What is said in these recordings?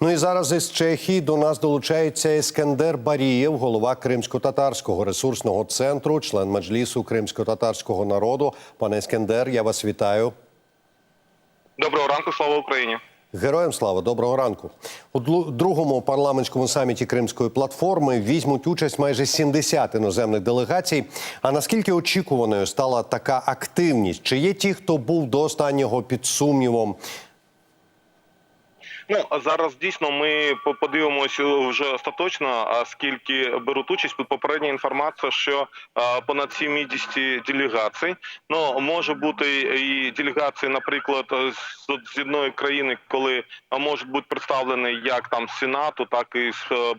Ну і зараз із Чехії до нас долучається Ескендер Барієв, голова Кримсько-татарського ресурсного центру, член меджлісу кримсько-татарського народу. Пане Ескендер, я вас вітаю. Доброго ранку, слава Україні. Героям слава, доброго ранку. У другому парламентському саміті Кримської платформи візьмуть участь майже 70 іноземних делегацій. А наскільки очікуваною стала така активність? Чи є ті, хто був до останнього під сумнівом? Ну зараз дійсно ми по- подивимось вже остаточно, а скільки беруть участь. Тут попередня інформація, що понад 70 делегацій. Ну може бути і делегації, наприклад, з, одної країни, коли можуть бути представлені як там з сенату, так і з, е,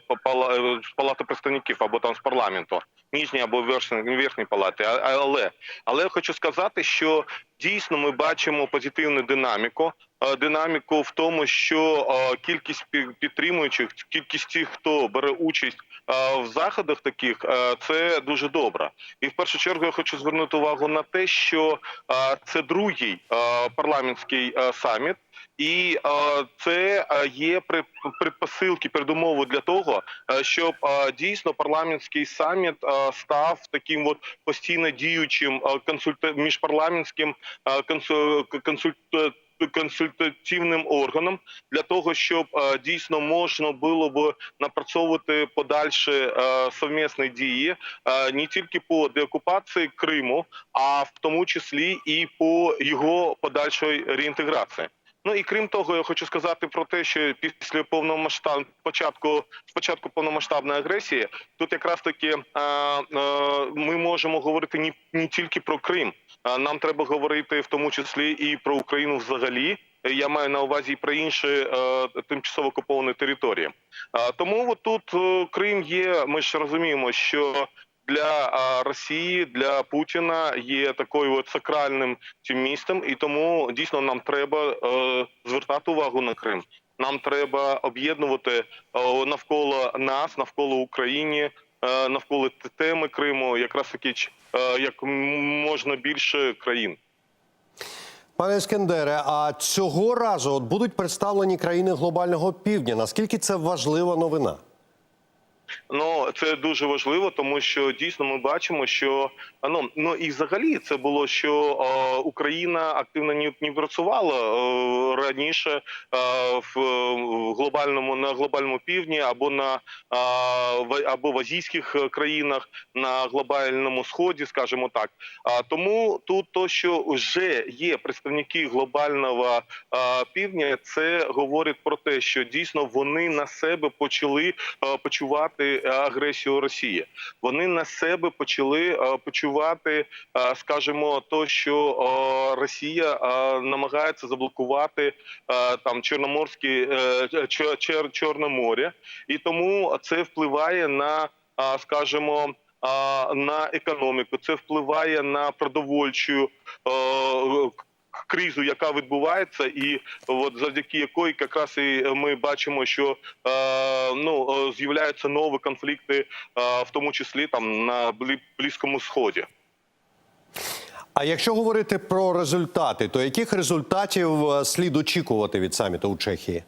палати представників або там з парламенту. Ніжній або верхній, верхній палати, але але я хочу сказати, що дійсно ми бачимо позитивну динаміку. Е, Динаміку в тому, що е, кількість пі- підтримуючих, кількість тих, хто бере участь е, в заходах таких, це дуже добре. І в першу чергу я хочу звернути увагу на те, що це другий парламентський саміт. І це є предпосилки, передумови для того, щоб дійсно парламентський саміт став таким от постійно діючим консульта міжпарламентським консу- консульта консультативним органом для того, щоб дійсно можна було б напрацьовувати подальші совмісні дії не тільки по деокупації Криму, а в тому числі і по його подальшої реінтеграції. Ну і крім того, я хочу сказати про те, що після повномасштаб початку спочатку повномасштабної агресії, тут якраз таки е, е, ми можемо говорити не, не тільки про Крим. А нам треба говорити в тому числі і про Україну взагалі. Я маю на увазі і про інші е, тимчасово окуповані території. Е, тому от тут е, Крим є. Ми ж розуміємо, що для Росії, для Путіна є такою от сакральним цим містом, і тому дійсно нам треба е, звертати увагу на Крим. Нам треба об'єднувати е, навколо нас, навколо України, е, навколо теми Криму, якраз таки як можна більше країн. Пане Ескендере, а цього разу от будуть представлені країни глобального півдня. Наскільки це важлива новина? Ну це дуже важливо, тому що дійсно ми бачимо, що ну ну і взагалі це було, що е, Україна активно не, не працювала е, раніше е, в, в глобальному на глобальному півдні або на е, в, або в азійських країнах на глобальному сході, скажімо так. А тому тут то, що вже є представники глобального е, півдня, це говорить про те, що дійсно вони на себе почали е, почувати агресію Росії. Вони на себе почали е, почувати, е, скажімо, то, що е, Росія намагається заблокувати там Чорноморське Чор- Чор- Чорне море, і тому це впливає на, скажімо, на економіку. Це впливає на продовольчу кризу, яка відбувається, і от завдяки якої якраз і ми бачимо, що е, ну е, з'являються нові конфлікти, е, в тому числі там на близькому сході. А якщо говорити про результати, то яких результатів е, слід очікувати від саміту у Чехії?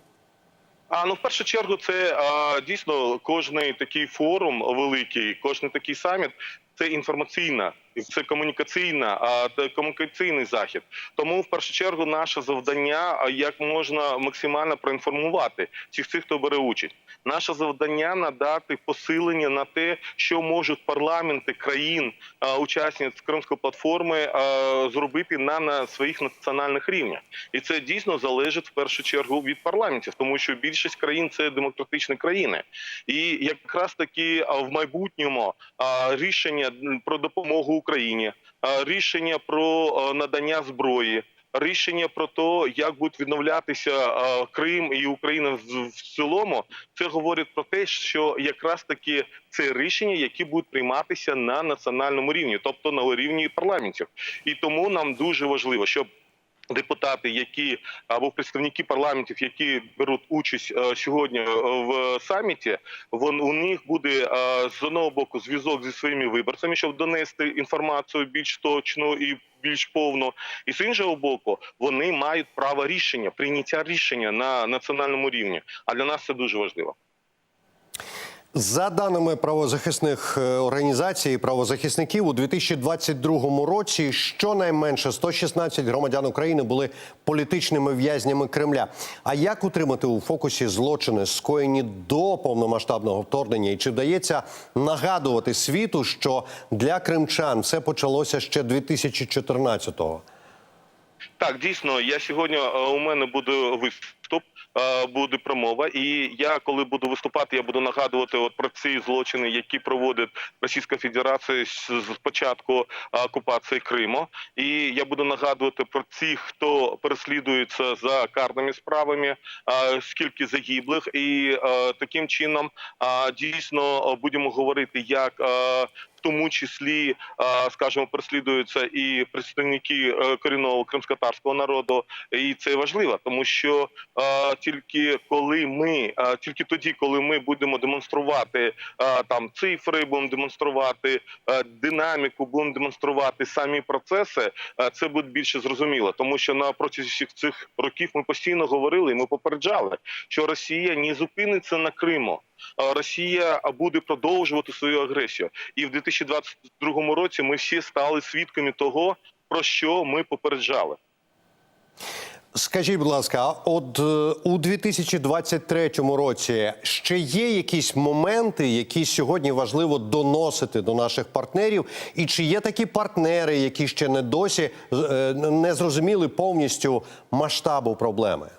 А ну в першу чергу, це а, дійсно кожний такий форум великий, кожний такий саміт. Це інформаційна, це комунікаційна, а комунікаційний захід. Тому в першу чергу наше завдання як можна максимально проінформувати всіх цих, хто бере участь. Наше завдання надати посилення на те, що можуть парламенти країн, учасниць Кримської платформи зробити на, на своїх національних рівнях, і це дійсно залежить в першу чергу від парламентів, тому що більшість країн це демократичні країни, і якраз таки в майбутньому рішення про допомогу Україні, рішення про надання зброї. Рішення про те, як будуть відновлятися Крим і Україна в, в цілому, це говорить про те, що якраз таки це рішення, які будуть прийматися на національному рівні, тобто на рівні парламентів. І тому нам дуже важливо, щоб Депутати, які або представники парламентів, які беруть участь е, сьогодні е, в саміті, вон у них буде е, з одного боку зв'язок зі своїми виборцями, щоб донести інформацію більш точну і більш повну. І з іншого боку, вони мають право рішення, прийняття рішення на національному рівні. А для нас це дуже важливо. За даними правозахисних е, організацій, і правозахисників у 2022 році щонайменше 116 громадян України були політичними в'язнями Кремля. А як утримати у фокусі злочини, скоєні до повномасштабного вторгнення, і чи вдається нагадувати світу, що для кримчан все почалося ще 2014-го? Так, дійсно, я сьогодні е, у мене буде виступ, е, буде промова, і я коли буду виступати, я буду нагадувати от про ці злочини, які проводить Російська Федерація з початку окупації Криму. І я буду нагадувати про ті, хто переслідується за карними справами, е, скільки загиблих, і е, таким чином е, дійсно е, будемо говорити, як е, в тому числі, е, скажімо, переслідуються і представники е, корінного кримськотарського народу, і це важливо, тому що е, тільки коли ми, е, тільки тоді, коли ми будемо демонструвати е, там цифри, будемо демонструвати е, динаміку, будемо демонструвати самі процеси, е, це буде більше зрозуміло, тому що на протязі всіх цих років ми постійно говорили, і ми попереджали, що Росія не зупиниться на Криму. Росія буде продовжувати свою агресію, і в 2022 році ми всі стали свідками того, про що ми попереджали. Скажіть, будь ласка, от е, у 2023 році ще є якісь моменти, які сьогодні важливо доносити до наших партнерів? І чи є такі партнери, які ще не досі е, не зрозуміли повністю масштабу проблеми?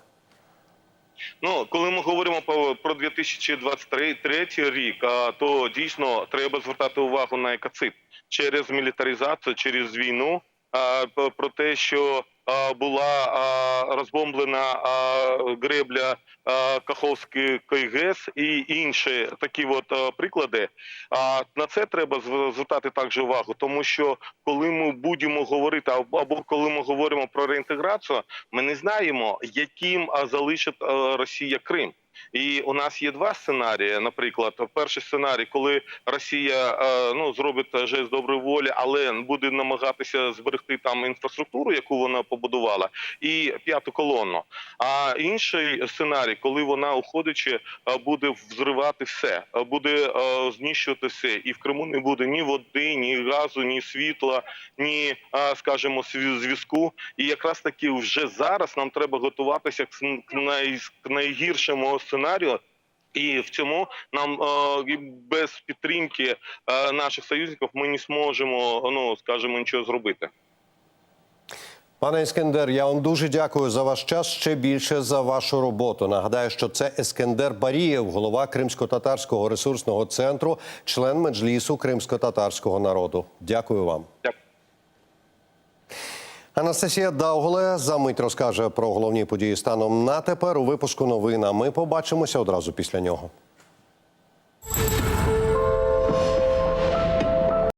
Ну, коли ми говоримо про, про 2023 рік, то дійсно треба звертати увагу на екоцид через мілітаризацію, через війну, про те, що була розбомблена гребля а, Каховської КГС і інші такі от приклади. А на це треба звертати також увагу, тому що коли ми будемо говорити або коли ми говоримо про реінтеграцію, ми не знаємо, яким залишить Росія Крим. І у нас є два сценарії. Наприклад, перший сценарій, коли Росія е, ну зробить жест доброї волі, але буде намагатися зберегти там інфраструктуру, яку вона побудувала, і п'яту колонну. А інший сценарій, коли вона, уходячи, е, буде взривати все, е, буде е, знищувати все, і в Криму не буде ні води, ні газу, ні світла, ні, скажімо, зв'язку. І якраз таки вже зараз нам треба готуватися к найгіршому сценарію. І в цьому нам без підтримки наших союзників ми не зможемо, ну скажімо, нічого зробити. Пане Ескендер, я вам дуже дякую за ваш час. Ще більше за вашу роботу. Нагадаю, що це Ескендер Барієв, голова Кримсько-татарського ресурсного центру, член меджлісу кримсько-татарського народу. Дякую вам. Дякую. Анастасія Даугле за мить розкаже про головні події станом на тепер у випуску новин. А Ми побачимося одразу після нього.